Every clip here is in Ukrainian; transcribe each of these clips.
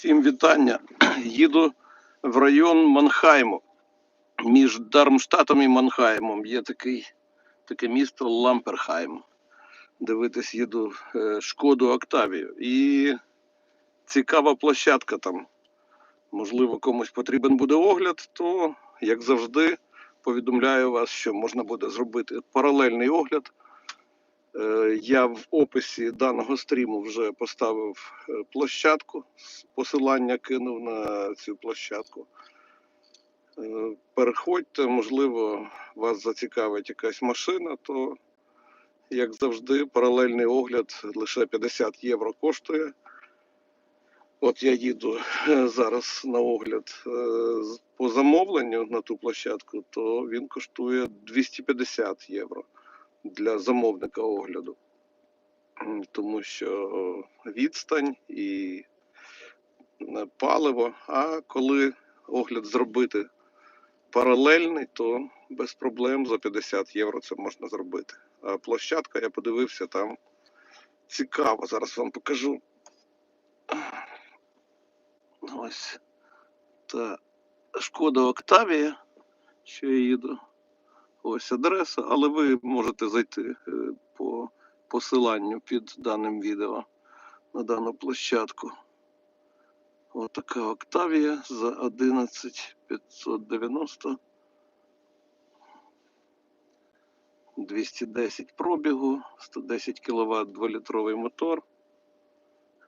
Всім вітання. Їду в район Манхайму. Між Дармштатом і Манхаймом є такий, таке місто Ламперхайм. Дивитись їду е, Шкоду Октавію. І цікава площадка там. Можливо, комусь потрібен буде огляд, то, як завжди, повідомляю вас, що можна буде зробити паралельний огляд. Е, Я в описі даного стріму вже поставив е, площадку, посилання кинув на цю площадку. Е, Переходьте, можливо, вас зацікавить якась машина, то, як завжди, паралельний огляд лише 50 євро коштує. От я їду зараз на огляд по замовленню на ту площадку, то він коштує 250 євро для замовника огляду. Тому що відстань і е, паливо. А коли огляд зробити паралельний, то без проблем за 50 євро це можна зробити. А площадка, я подивився, там цікаво. Зараз вам покажу. Ось та шкода Октавія, що я їду. Ось адреса, але ви можете зайти е, по посиланню під даним відео на дану площадку. Отака Октавія за 11590. 210 пробігу, 110 кВт 2-літровий мотор.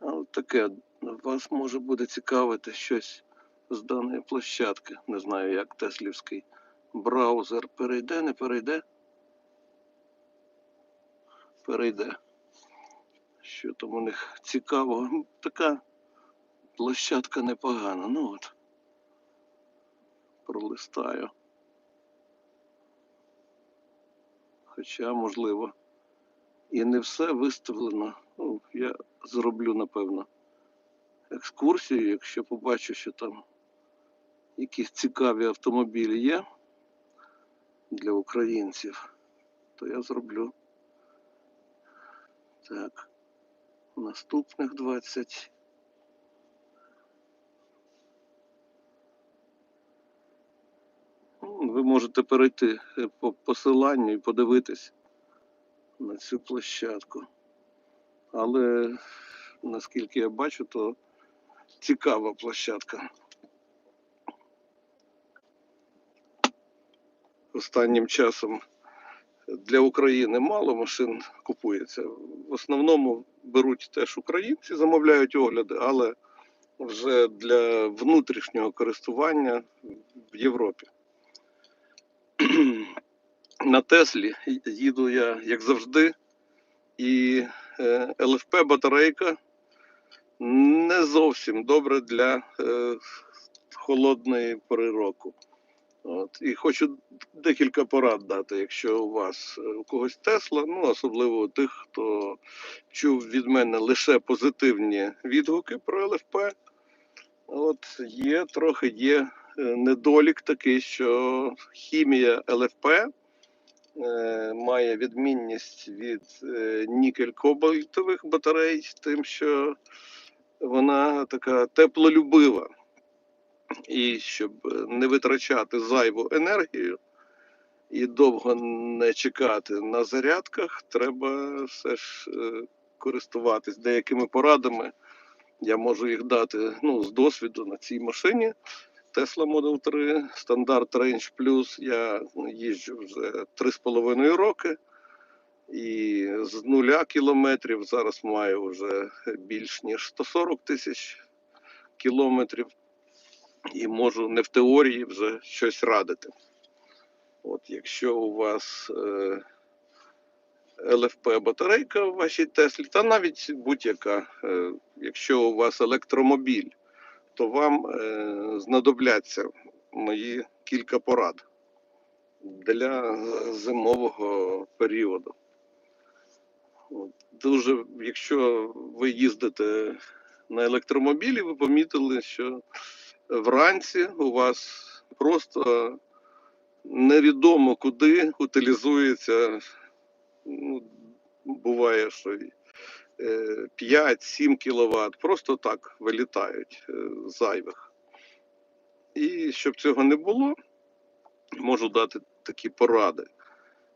От таке вас може буде цікавити щось з даної площадки. Не знаю, як теслівський браузер перейде, не перейде. Перейде. Що там у них цікавого? Така площадка непогана. Ну от. Пролистаю. Хоча, можливо, і не все виставлено. Ну, я зроблю, напевно, екскурсію, якщо побачу, що там якісь цікаві автомобілі є для українців, то я зроблю. Так. Наступних 20. Ну, Ви можете перейти е, по посиланню і подивитись на цю площадку. Але наскільки я бачу, то цікава площадка. Останнім часом для України мало машин купується. В основному беруть теж українці, замовляють огляди, але вже для внутрішнього користування в Європі. На Теслі їду я, як завжди, і е, ЛФП батарейка не зовсім добре для е, холодної пори року. От. І хочу декілька порад дати, якщо у вас е, у когось Тесла, ну особливо у тих, хто чув від мене лише позитивні відгуки про ЛФП. От є трохи є е, недолік такий, що хімія ЛФП е, має відмінність від е, нікель-кобальтових батарей, тим, що вона така теплолюбива. І щоб е, не витрачати зайву енергію і довго не чекати на зарядках, треба все ж е, користуватись деякими порадами. Я можу їх дати ну, з досвіду на цій машині. Tesla Model 3, стандарт Range Plus. Я їжджу вже 3,5 роки. І з нуля кілометрів зараз маю вже більш ніж 140 тисяч кілометрів і можу не в теорії вже щось радити. От якщо у вас е, ЛФП батарейка в вашій Теслі, та навіть будь-яка, е, якщо у вас електромобіль, то вам е, знадобляться мої кілька порад для зимового періоду. От, Дуже, якщо ви їздите на електромобілі, ви помітили, що вранці у вас просто невідомо куди утилізується. Ну, буває, що і е, 5-7 кВт просто так вилітають е, зайвих. І щоб цього не було, можу дати такі поради.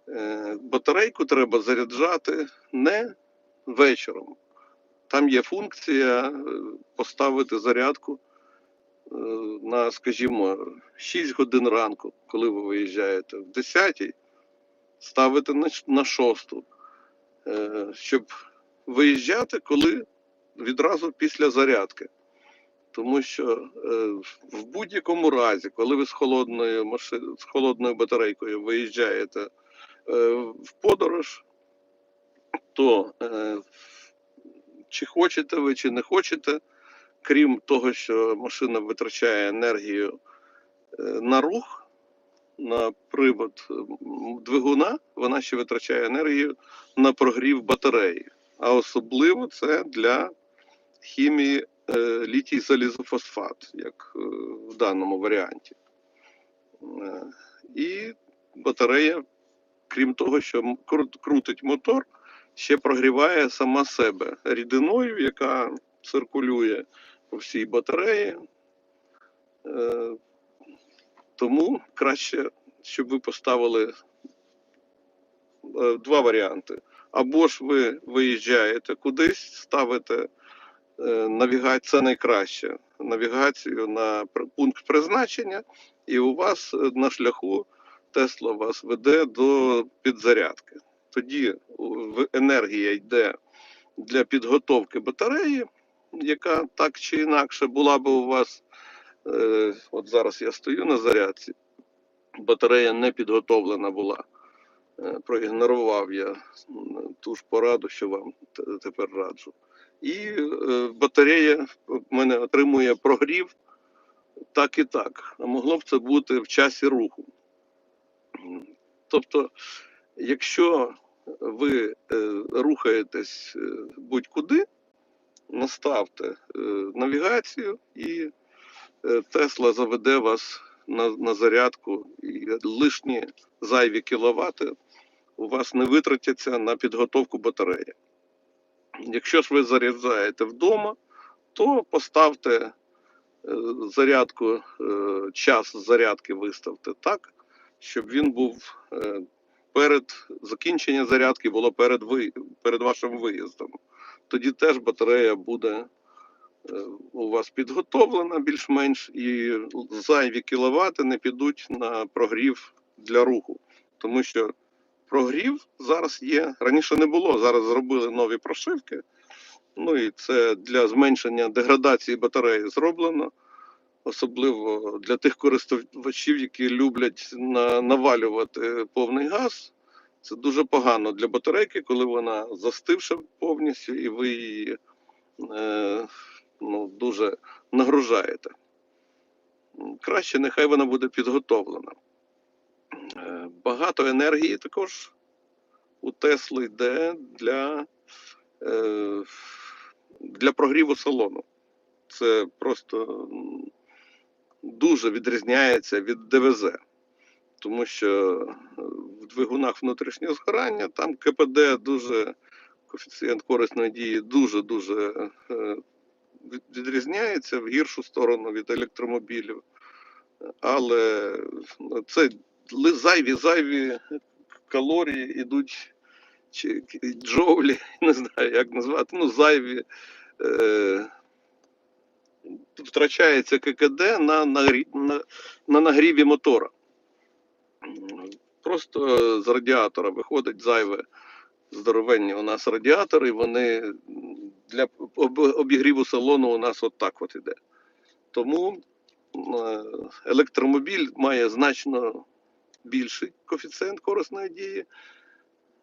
Е, Батарейку треба заряджати не вечором. Там є функція поставити зарядку на, скажімо, 6 годин ранку, коли ви виїжджаєте, в 10 ставити на, ш- 6, е, щоб виїжджати, коли відразу після зарядки. Тому що е, в будь-якому разі, коли ви з холодною маши... з холодною батарейкою виїжджаєте е, в подорож, то е, чи хочете ви, чи не хочете, крім того, що машина витрачає енергію е, на рух, на привод двигуна, вона ще витрачає енергію на прогрів батареї. А особливо це для хімії е, літій залізофосфат, як е, в даному варіанті. І батарея, крім того, що крутить мотор, ще прогріває сама себе рідиною, яка циркулює по всій батареї. Е, тому краще, щоб ви поставили е, два варіанти. Або ж ви виїжджаєте кудись, ставите е, навігацію, це найкраще. Навігацію на пункт призначення, і у вас на шляху Тесла вас веде до підзарядки. Тоді енергія йде для підготовки батареї, яка так чи інакше була би у вас. е, От зараз я стою на зарядці, батарея не підготовлена була. Е, Проігнорував я ту ж пораду, що вам тепер раджу. І е, батарея в мене отримує прогрів так і так. А могло б це бути в часі руху. Тобто, якщо ви рухаєтесь будь-куди, наставте е, навігацію, і е, Тесла заведе вас на, на зарядку, і лишні зайві кіловати у вас не витратяться на підготовку батареї. Якщо ж ви заряджаєте вдома, то поставте е, зарядку, час зарядки виставте так, щоб він був перед закінченням зарядки було перед, ви, перед вашим виїздом. Тоді теж батарея буде е, у вас підготовлена більш-менш, і зайві кіловати не підуть на прогрів для руху. Тому що прогрів зараз є. Раніше не було. Зараз зробили нові прошивки. Ну і це для зменшення деградації батареї зроблено. Особливо для тих користувачів, які люблять навалювати повний газ. Це дуже погано для батарейки, коли вона застивша повністю, і ви її е, ну, дуже нагружаєте. Краще, нехай вона буде підготовлена. Е, Багато енергії також у Тесли йде для, е, для прогріву салону. Це просто дуже відрізняється від ДВЗ, тому що е, в двигунах внутрішнього згорання там КПД дуже коефіцієнт корисної дії дуже-дуже е, відрізняється в гіршу сторону від електромобілів. Але ну, це зайві зайві калорії йдуть, чи джоулі, не знаю, як назвати, ну, зайві. Е, втрачається ККД на, нагрі, на, на нагріві мотора. Просто з радіатора виходить зайве здоровенні у нас радіатори, вони для обігріву салону у нас от от іде. Тому е, електромобіль має значно більший коефіцієнт корисної дії,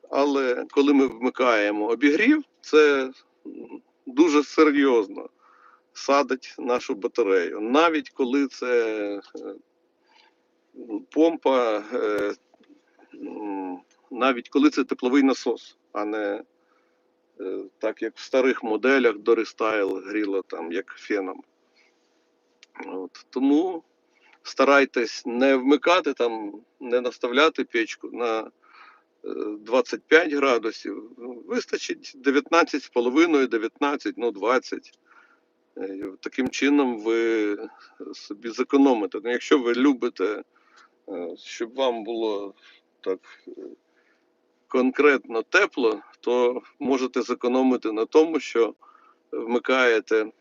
але коли ми вмикаємо обігрів, це дуже серйозно садить нашу батарею. Навіть коли це е, помпа, е, навіть коли це тепловий насос, а не е, так як в старих моделях до рестайл гріло там як феном. От. Тому старайтесь не вмикати там, не наставляти печку на е, 25 градусів. Ну, Вистачить 19,5, 19, ну 20. Е, Таким чином ви собі зекономите. Ну, якщо ви любите, е, щоб вам було так е, конкретно тепло, то можете зекономити на тому, що вмикаєте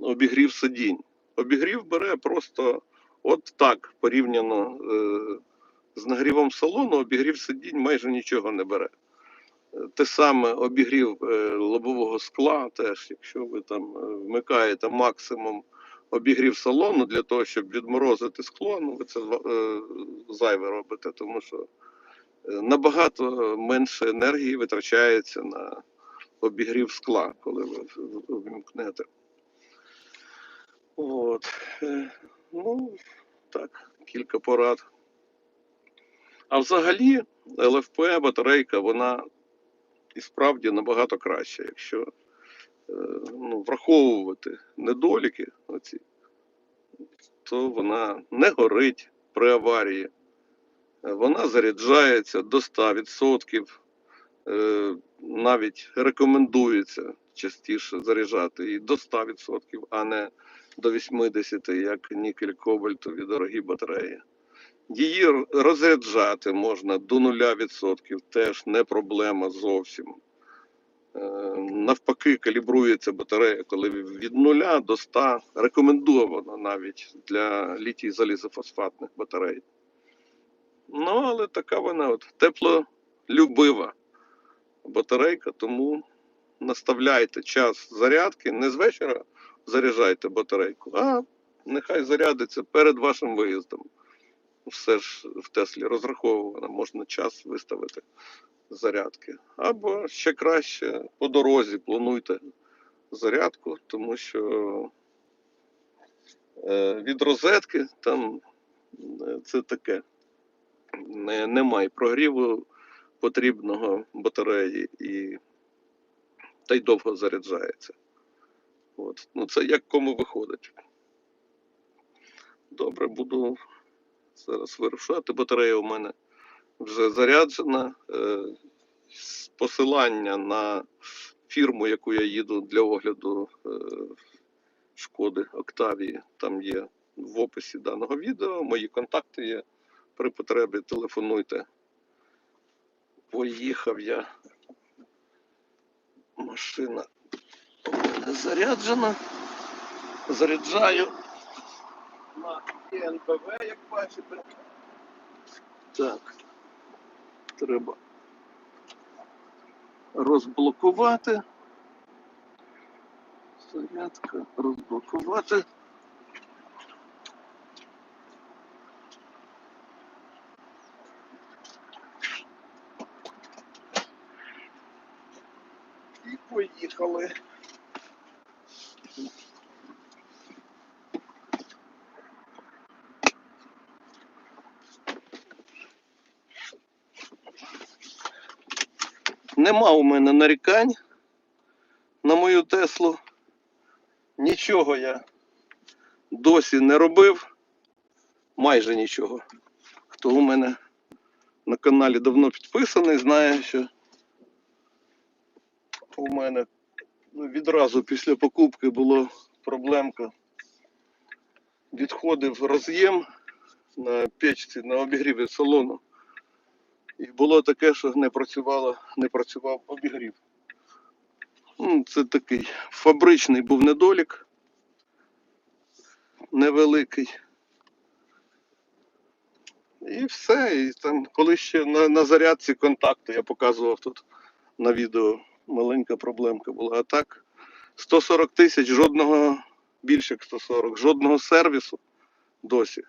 обігрів сидінь. Обігрів бере просто от так порівняно е, з нагрівом салону, обігрів сидінь майже нічого не бере. Е, Те саме обігрів е, лобового скла, теж, якщо ви там е, вмикаєте максимум обігрів салону для того, щоб відморозити скло, ну ви це е, зайве робите, тому що е, набагато менше енергії витрачається на обігрів скла, коли ви вимкнете. От. е, Ну, так, кілька порад. А взагалі, ЛФП батарейка, вона і справді набагато краща, якщо ну, враховувати недоліки, оці, то вона не горить при аварії. Вона заряджається до 100%. Е, Навіть рекомендується частіше заряджати її до 100%, а не до 80%, як нікель кобальтові дорогі батареї. Її розряджати можна до 0%, теж не проблема зовсім. Е, Навпаки, калібрується батарея, коли від 0 до 100 рекомендовано навіть для літій залізофосфатних батарей. Ну, але така вона от теплолюбива батарейка, тому наставляйте час зарядки, не з вечора заряджайте батарейку, а нехай зарядиться перед вашим виїздом. Все ж в Теслі розраховано, можна час виставити зарядки. Або ще краще по дорозі плануйте зарядку, тому що е, від розетки там е, це таке. Не, немає прогріву потрібного батареї і та й довго заряджається. От. Ну, це як кому виходить. Добре, буду зараз вирушати. Батарея у мене вже заряджена. Е, посилання на фірму, яку я їду для огляду е, шкоди Октавії, там є в описі даного відео. Мої контакти є. При потребі телефонуйте. Поїхав я. Машина заряджена. Заряджаю на НПВ, як бачите. Так. Треба розблокувати. Зарядка, розблокувати. Поїхали. Нема у мене нарікань на мою Теслу. Нічого я досі не робив. Майже нічого. Хто у мене на каналі давно підписаний, знає, що у мене ну, відразу після покупки була проблемка. Відходив роз'єм на печці на обігріві салону. І було таке, що не працювало, не працював обігрів. Ну, Це такий фабричний був недолік. Невеликий. І все. І там, коли ще на, на зарядці контакту я показував тут на відео, маленька проблемка була. А так, 140 тисяч, жодного більше як 140, жодного сервісу досі.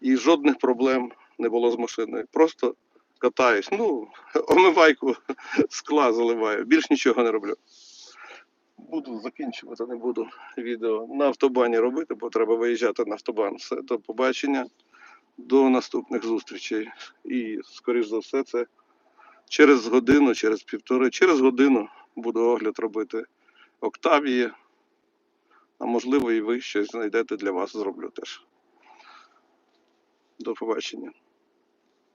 І жодних проблем не було з машиною. Просто катаюсь. Ну, омивайку скла заливаю. Більш нічого не роблю. Буду закінчувати, не буду відео на автобані робити, бо треба виїжджати на автобан. Все, до побачення, до наступних зустрічей. І, скоріш за все, це через годину, через півтори, через годину буду огляд робити Октавії. А можливо, і ви щось знайдете для вас, зроблю теж. До побачення.